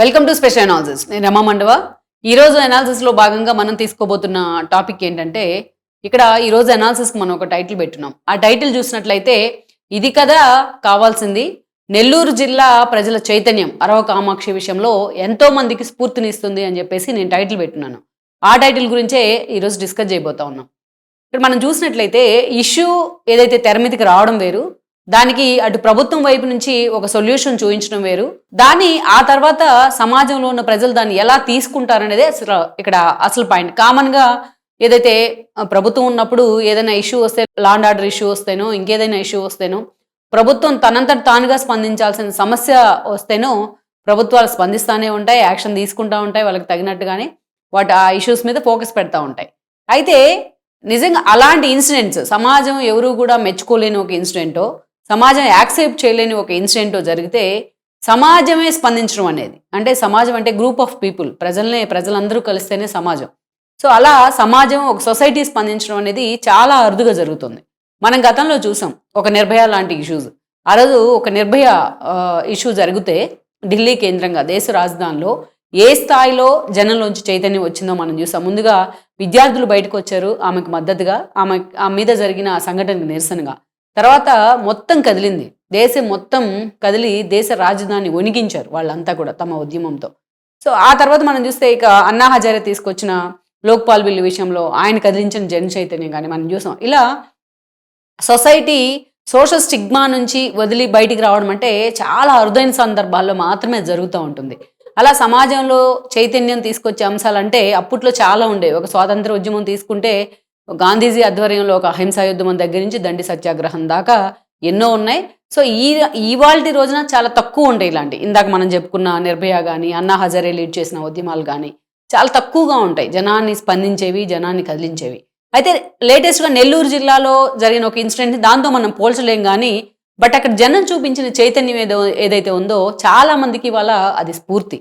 Welcome to special analysis నేను రమా మండవ. ఈరోజు అనాలిసిస్లో భాగంగా మనం తీసుకోబోతున్న టాపిక్ ఏంటంటే ఇక్కడ ఈ రోజు మనం ఒక టైటిల్ పెట్టున్నాం. ఆ టైటిల్ చూసినట్లయితే ఇది కదా కావాల్సింది. నెల్లూరు జిల్లా ప్రజల చైతన్యం అరవ కామాక్షి విషయంలో ఎంతో మందికి స్ఫూర్తినిస్తుంది అని చెప్పేసి నేను టైటిల్ పెట్టున్నాను. ఆ టైటిల్ గురించే ఈరోజు డిస్కస్ చేయబోతా ఉన్నాం. ఇక్కడ మనం చూసినట్లయితే ఇష్యూ ఏదైతే తెర మీదకి రావడం వేరు దానికి అటు ప్రభుత్వం వైపు నుంచి ఒక సొల్యూషన్ చూపించడం వేరు. దాన్ని ఆ తర్వాత సమాజంలో ఉన్న ప్రజలు దాన్ని ఎలా తీసుకుంటారనేదే అసలు ఇక్కడ అసలు పాయింట్. కామన్గా ఏదైతే ప్రభుత్వం ఉన్నప్పుడు ఏదైనా ఇష్యూ వస్తే లాండ్ ఆర్డర్ ఇష్యూ వస్తేనో ఇంకేదైనా ఇష్యూ వస్తేనో ప్రభుత్వం తనంతట తానుగా స్పందించాల్సిన సమస్య వస్తేనో ప్రభుత్వాలు స్పందిస్తూనే ఉంటాయి యాక్షన్ తీసుకుంటూ ఉంటాయి వాళ్ళకి తగినట్టుగానే వాటి ఆ ఇష్యూస్ మీద ఫోకస్ పెడతా ఉంటాయి. అయితే నిజంగా అలాంటి ఇన్సిడెంట్స్ సమాజం ఎవరు కూడా మెచ్చుకోలేని ఒక ఇన్సిడెంటో సమాజం యాక్సెప్ట్ చేయలేని ఒక ఇన్సిడెంటో జరిగితే సమాజమే స్పందించడం అనేది. అంటే సమాజం అంటే గ్రూప్ ఆఫ్ పీపుల్. ప్రజల్నే ప్రజలందరూ కలిస్తేనే సమాజం. సో అలా సమాజం ఒక సొసైటీ స్పందించడం అనేది చాలా అరుదుగా జరుగుతుంది. మనం గతంలో చూసాం ఒక నిర్భయ లాంటి ఇష్యూస్. ఆ రోజు ఒక నిర్భయ ఇష్యూ జరిగితే ఢిల్లీ కేంద్రంగా దేశ రాజధానిలో ఏ స్థాయిలో జనంలోంచి చైతన్యం వచ్చిందో మనం చూసాం. ముందుగా విద్యార్థులు బయటకు వచ్చారు ఆమెకు మద్దతుగా ఆమె ఆమె మీద జరిగిన సంఘటనకు నిరసనగా. తర్వాత మొత్తం కదిలింది. దేశం మొత్తం కదిలి దేశ రాజధాని వణిగించారు వాళ్ళంతా కూడా తమ ఉద్యమంతో. సో ఆ తర్వాత మనం చూస్తే ఇక అన్నా హజారే తీసుకొచ్చిన లోక్పాల్ బిల్లు విషయంలో ఆయన కదిలించిన జన చైతన్యం కానీ మనం చూసాం. ఇలా సొసైటీ సోషల్ స్టిగ్మా నుంచి వదిలి బయటికి రావడం అంటే చాలా అరుదైన సందర్భాల్లో మాత్రమే జరుగుతూ ఉంటుంది. అలా సమాజంలో చైతన్యం తీసుకొచ్చే అంశాలంటే అప్పట్లో చాలా ఉండేవి. ఒక స్వాతంత్ర ఉద్యమం తీసుకుంటే గాంధీజీ ఆధ్వర్యంలో ఒక అహింసాయుద్ధం దగ్గర నుంచి దండి సత్యాగ్రహం దాకా ఎన్నో ఉన్నాయి. సో ఈ ఇవాల్టి రోజున చాలా తక్కువ ఉంటాయి ఇలాంటి. ఇందాక మనం చెప్పుకున్న నిర్భయ కానీ అన్నా హజారే లీడ్ చేసిన ఉద్యమాలు కానీ చాలా తక్కువగా ఉంటాయి. జనాన్ని స్పందించేవి జనాన్ని కదిలించేవి. అయితే లేటెస్ట్గా నెల్లూరు జిల్లాలో జరిగిన ఒక ఇన్సిడెంట్ దాంతో మనం పోల్చలేం కానీ బట్ అక్కడ జనం చూపించిన చైతన్యం ఏదో ఏదైతే ఉందో చాలా మందికి ఇవాళ అది స్ఫూర్తి.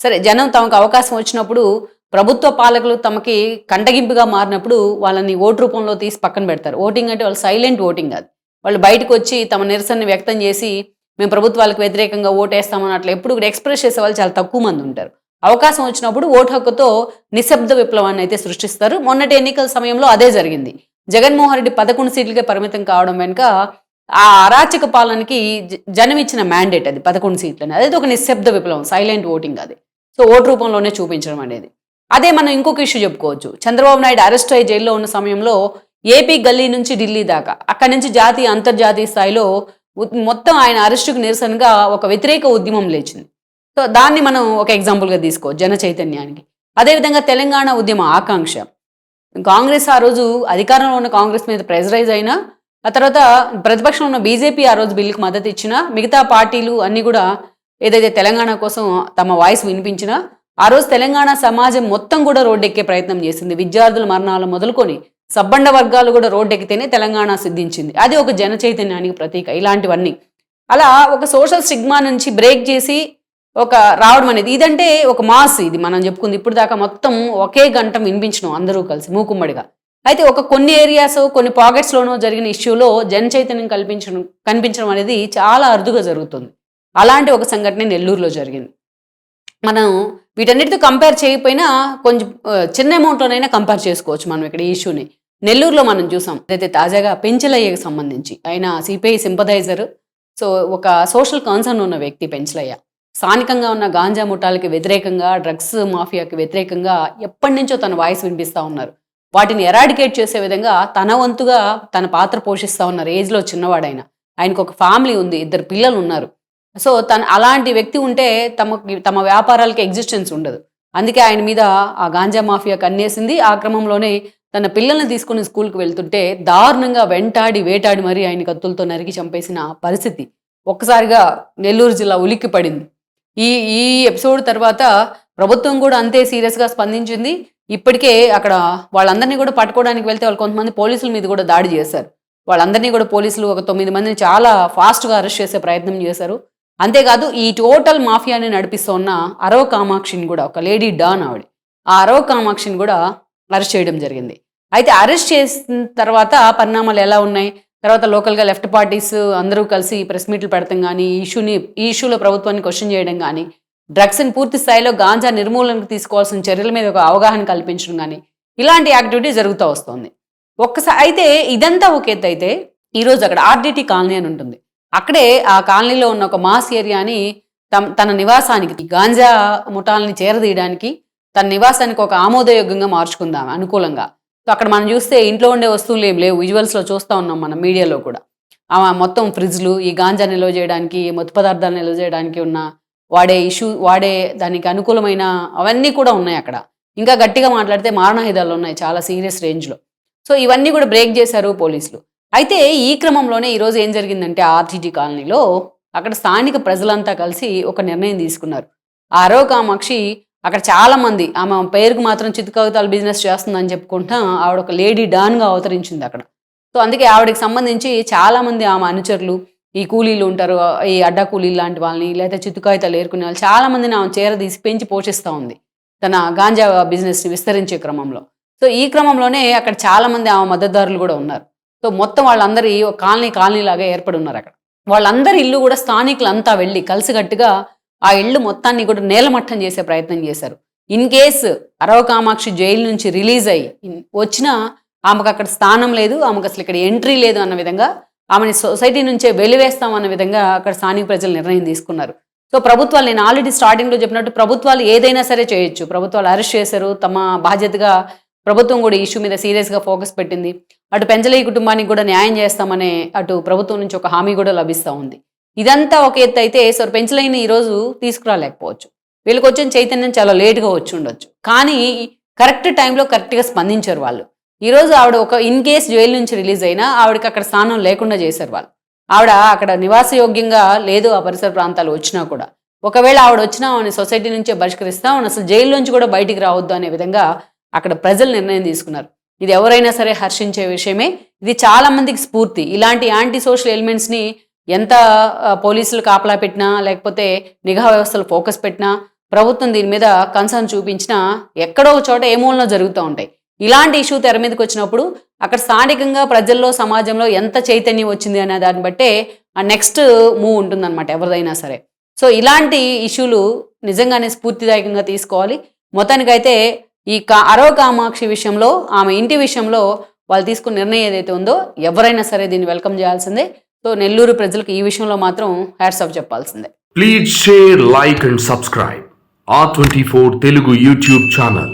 సరే జనం తమకు అవకాశం వచ్చినప్పుడు ప్రభుత్వ పాలకులు తమకి కంటగింపుగా మారినప్పుడు వాళ్ళని ఓటు రూపంలో తీసి పక్కన పెడతారు. ఓటింగ్ అంటే వాళ్ళు సైలెంట్ ఓటింగ్ అది. వాళ్ళు బయటకు వచ్చి తమ నిరసనని వ్యక్తం చేసి మేము ప్రభుత్వాలకు వ్యతిరేకంగా ఓటేస్తామని అట్లా ఎప్పుడు కూడా ఎక్స్ప్రెస్ చేసే వాళ్ళు చాలా తక్కువ మంది ఉంటారు. అవకాశం వచ్చినప్పుడు ఓటు హక్కుతో నిశ్శబ్ద విప్లవాన్ని అయితే సృష్టిస్తారు. మొన్నటి ఎన్నికల సమయంలో అదే జరిగింది. జగన్మోహన్ రెడ్డి పదకొండు సీట్లకే పరిమితం కావడం వెనుక ఆ అరాచక పాలనకి జ- జనం ఇచ్చిన మ్యాండేట్ అది పదకొండు సీట్లని. అదే ఒక నిశ్శబ్ద విప్లవం సైలెంట్ ఓటింగ్ అది. సో ఓటు రూపంలోనే చూపించడం అనేది. అదే మనం ఇంకొక ఇష్యూ చెప్పుకోవచ్చు. చంద్రబాబు నాయుడు అరెస్ట్ అయ్యి జైల్లో ఉన్న సమయంలో ఏపీ గల్లీ నుంచి ఢిల్లీ దాకా అక్కడి నుంచి జాతీయ అంతర్జాతీయ స్థాయిలో మొత్తం ఆయన అరెస్టుకు నిరసనగా ఒక వ్యతిరేక ఉద్యమం లేచింది. సో దాన్ని మనం ఒక ఎగ్జాంపుల్గా తీసుకోవచ్చు జన చైతన్యానికి. అదేవిధంగా తెలంగాణ ఉద్యమ ఆకాంక్ష. కాంగ్రెస్ ఆ రోజు అధికారంలో ఉన్న కాంగ్రెస్ మీద ప్రెజరైజ్ అయినా ఆ తర్వాత ప్రతిపక్షంలో ఉన్న బీజేపీ ఆ రోజు బిల్లుకు మద్దతు ఇచ్చినా మిగతా పార్టీలు అన్నీ కూడా ఏదైతే తెలంగాణ కోసం తమ వాయిస్ వినిపించినా ఆ రోజు తెలంగాణ సమాజం మొత్తం కూడా రోడ్డెక్కే ప్రయత్నం చేసింది. విద్యార్థుల మరణాలు మొదలుకొని సబ్బండ వర్గాలు కూడా రోడ్డెక్కితేనే తెలంగాణ సిద్ధించింది. అది ఒక జన చైతన్యానికి ప్రతీక ఇలాంటివన్నీ. అలా ఒక సోషల్ స్టిగ్మా నుంచి బ్రేక్ చేసి ఒక రావడం అనేది ఇదంటే ఒక మాస్ ఇది. మనం చెప్పుకుంది ఇప్పుడు దాకా మొత్తం ఒకే గంట వినిపించడం అందరూ కలిసి మూకుమ్మడిగా. అయితే ఒక కొన్ని ఏరియాస్ కొన్ని పాకెట్స్లోనూ జరిగిన ఇష్యూలో జన చైతన్యం కల్పించడం కనిపించడం అనేది చాలా అరుదుగా జరుగుతుంది. అలాంటి ఒక సంఘటన నెల్లూరులో జరిగింది. మనం వీటన్నిటితో కంపేర్ చేయకపోయినా కొంచెం చిన్న అమౌంట్లోనైనా కంపేర్ చేసుకోవచ్చు మనం ఇక్కడ ఈ ఇష్యూని నెల్లూరులో మనం చూసాం అయితే తాజాగా పెంచలయ్యకి సంబంధించి ఆయన సిపిఐ సింపదైజర్ సో ఒక సోషల్ కన్సర్న్ ఉన్న వ్యక్తి పెంచలయ్య. స్థానికంగా ఉన్న గాంజా ముఠాలకి వ్యతిరేకంగా డ్రగ్స్ మాఫియాకి వ్యతిరేకంగా ఎప్పటి నుంచో తన వాయిస్ వినిపిస్తూ ఉన్నారు. వాటిని ఎరాడికేట్ చేసే విధంగా తన వంతుగా తన పాత్ర పోషిస్తూ ఉన్నారు. ఏజ్లో చిన్నవాడైన. ఆయనకు ఒక ఫ్యామిలీ ఉంది ఇద్దరు పిల్లలు ఉన్నారు. సో తన అలాంటి వ్యక్తి ఉంటే తమకి తమ వ్యాపారాలకి ఎగ్జిస్టెన్స్ ఉండదు. అందుకే ఆయన మీద ఆ గాంజా మాఫియా కన్నేసింది. ఆ క్రమంలోనే తన పిల్లల్ని తీసుకుని స్కూల్కి వెళ్తుంటే దారుణంగా వెంటాడి వేటాడి మరీ ఆయన కత్తులతో నరికి చంపేసిన పరిస్థితి ఒక్కసారిగా నెల్లూరు జిల్లా ఉలిక్కి పడింది. ఈ ఈ ఎపిసోడ్ తర్వాత ప్రభుత్వం కూడా అంతే సీరియస్గా స్పందించింది. ఇప్పటికే అక్కడ వాళ్ళందరినీ కూడా పట్టుకోవడానికి వెళ్తే వాళ్ళు కొంతమంది పోలీసుల మీద కూడా దాడి చేశారు. వాళ్ళందరినీ కూడా పోలీసులు ఒక తొమ్మిది మందిని చాలా ఫాస్ట్గా అరెస్ట్ చేసే ప్రయత్నం చేశారు. అంతేకాదు ఈ టోటల్ మాఫియాని నడిపిస్తున్న అరవ కామాక్షిని కూడా ఒక లేడీ డాన్ ఆవిడ ఆ అరవ కామాక్షిని కూడా అరెస్ట్ చేయడం జరిగింది. అయితే అరెస్ట్ చేసిన తర్వాత పరిణామాలు ఎలా ఉన్నాయి? తర్వాత లోకల్గా లెఫ్ట్ పార్టీస్ అందరూ కలిసి ప్రెస్ మీట్లు పెడతాం కానీ ఈ ఇష్యూని ఈ ఇష్యూలో ప్రభుత్వాన్ని క్వశ్చన్ చేయడం కానీ డ్రగ్స్ని పూర్తి స్థాయిలో గాంజా నిర్మూలనకు తీసుకోవాల్సిన చర్యల మీద ఒక అవగాహన కల్పించడం కానీ ఇలాంటి యాక్టివిటీ జరుగుతూ వస్తుంది. ఒక్కసారి అయితే ఇదంతా ఒక ఎత్తు అయితే ఈరోజు అక్కడ ఆర్డిటీ కాలనీ అని ఉంటుంది. అక్కడే ఆ కాలనీలో ఉన్న ఒక మాస్ ఏరియాని తమ తన నివాసానికి గాంజా ముఠాలని చేరదీయడానికి తన నివాసానికి ఒక ఆమోదయోగ్యంగా మార్చుకుందాం అనుకూలంగా. సో అక్కడ మనం చూస్తే ఇంట్లో ఉండే వస్తువులు ఏం లేవు. విజువల్స్లో చూస్తూ ఉన్నాం మనం మీడియాలో కూడా. మొత్తం ఫ్రిడ్జ్లు ఈ గాంజా నిల్వ చేయడానికి మత్తు పదార్థాలు నిల్వ చేయడానికి ఉన్న వాడే ఇష్యూ వాడే దానికి అనుకూలమైన అవన్నీ కూడా ఉన్నాయి అక్కడ. ఇంకా గట్టిగా మాట్లాడితే మారణాయుధాలు ఉన్నాయి చాలా సీరియస్ రేంజ్లో. సో ఇవన్నీ కూడా బ్రేక్ చేశారు పోలీసులు. అయితే ఈ క్రమంలోనే ఈరోజు ఏం జరిగిందంటే ఆర్టీజీ కాలనీలో అక్కడ స్థానిక ప్రజలంతా కలిసి ఒక నిర్ణయం తీసుకున్నారు. ఆరో కామాక్షి అక్కడ చాలా మంది ఆమె పేరుకు మాత్రం చిత్తుకవితాలు బిజినెస్ చేస్తుందని చెప్పుకుంటా ఆవిడ ఒక లేడీ డాన్గా అవతరించింది అక్కడ. సో అందుకే ఆవిడకి సంబంధించి చాలా మంది ఆమె అనుచరులు ఈ కూలీలు ఉంటారు ఈ అడ్డా కూలీలు లాంటి వాళ్ళని లేకపోతే చిత్తుకాయితాలు ఏరుకునే వాళ్ళు చాలా మందిని ఆమె చేరదీసి పెంచి పోషిస్తూ ఉంది తన గాంజా బిజినెస్ని విస్తరించే క్రమంలో. సో ఈ క్రమంలోనే అక్కడ చాలా మంది ఆమె మద్దతుదారులు కూడా ఉన్నారు. సో మొత్తం వాళ్ళందరి కాలనీ కాలనీ లాగా ఏర్పడి ఉన్నారు అక్కడ. వాళ్ళందరి ఇల్లు కూడా స్థానికులంతా వెళ్ళి కలిసికట్టుగా ఆ ఇల్లు మొత్తాన్ని కూడా నేలమట్టం చేసే ప్రయత్నం చేశారు. In case Arava Kamakshi jail నుంచి రిలీజ్ అయ్యి వచ్చినా ఆమెకు అక్కడ స్థానం లేదు ఆమెకు అసలు ఇక్కడ ఎంట్రీ లేదు అన్న విధంగా ఆమెని సొసైటీ నుంచే వెలివేస్తాం అన్న విధంగా అక్కడ స్థానిక ప్రజలు నిర్ణయం తీసుకున్నారు. సో ప్రభుత్వాలు నేను ఆల్రెడీ స్టార్టింగ్లో చెప్పినట్టు ప్రభుత్వాలు ఏదైనా సరే చేయొచ్చు. ప్రభుత్వాలు అరెస్ట్ చేశారు తమ బాధ్యతగా ప్రభుత్వం కూడా ఇష్యూ మీద సీరియస్గా ఫోకస్ పెట్టింది. అటు పెంచలేని కుటుంబానికి కూడా న్యాయం చేస్తామనే అటు ప్రభుత్వం నుంచి ఒక హామీ కూడా లభిస్తూ ఉంది. ఇదంతా ఒక ఎత్తు అయితే సార్ పెంచలేని ఈరోజు తీసుకురాలేకపోవచ్చు. వీళ్ళకి వచ్చిన చైతన్యం చాలా లేట్గా వచ్చి ఉండొచ్చు. కానీ కరెక్ట్ టైంలో కరెక్ట్గా స్పందించారు వాళ్ళు. ఈరోజు ఆవిడ ఒక ఇన్ కేస్ జైలు నుంచి రిలీజ్ అయినా ఆవిడకి అక్కడ స్థానం లేకుండా చేశారు వాళ్ళు. ఆవిడ అక్కడ నివాసయోగ్యంగా లేదు ఆ పరిసర ప్రాంతాలు వచ్చినా కూడా. ఒకవేళ ఆవిడ వచ్చినా ఆమె సొసైటీ నుంచే బహిష్కరిస్తాం అసలు జైలు నుంచి కూడా బయటికి రావద్దు అనే విధంగా అక్కడ ప్రజలు నిర్ణయం తీసుకున్నారు. ఇది ఎవరైనా సరే హర్షించే విషయమే. ఇది చాలా మందికి స్ఫూర్తి. ఇలాంటి యాంటీ సోషల్ ఎలిమెంట్స్ని ఎంత పోలీసులు కాపలా పెట్టినా లేకపోతే నిఘా వ్యవస్థలు ఫోకస్ పెట్టినా ప్రభుత్వం దీని మీద కన్సర్న్ చూపించినా ఎక్కడో ఒక చోట ఏ మూలనో జరుగుతూ ఉంటాయి. ఇలాంటి ఇష్యూ తెర మీదకి వచ్చినప్పుడు అక్కడ స్థానికంగా ప్రజల్లో సమాజంలో ఎంత చైతన్యం వచ్చింది అనే దాన్ని బట్టే ఆ నెక్స్ట్ మూవ్ ఉంటుందన్నమాట ఎవరిదైనా సరే. సో ఇలాంటి ఇష్యూలు నిజంగానే స్ఫూర్తిదాయకంగా తీసుకోవాలి. మొత్తానికైతే ఈ కా అరవ కామాక్షి విషయంలో ఆమె ఇంటి విషయంలో వాళ్ళు తీసుకున్న నిర్ణయం ఏదైతే ఉందో ఎవరైనా సరే దీన్ని వెల్కమ్ చేయాల్సిందే. సో నెల్లూరు ప్రజలకు ఈ విషయంలో మాత్రం హ్యాట్స్ ఆఫ్ చెప్పాల్సిందే. Please share like and subscribe ఆ twenty four Telugu YouTube channel.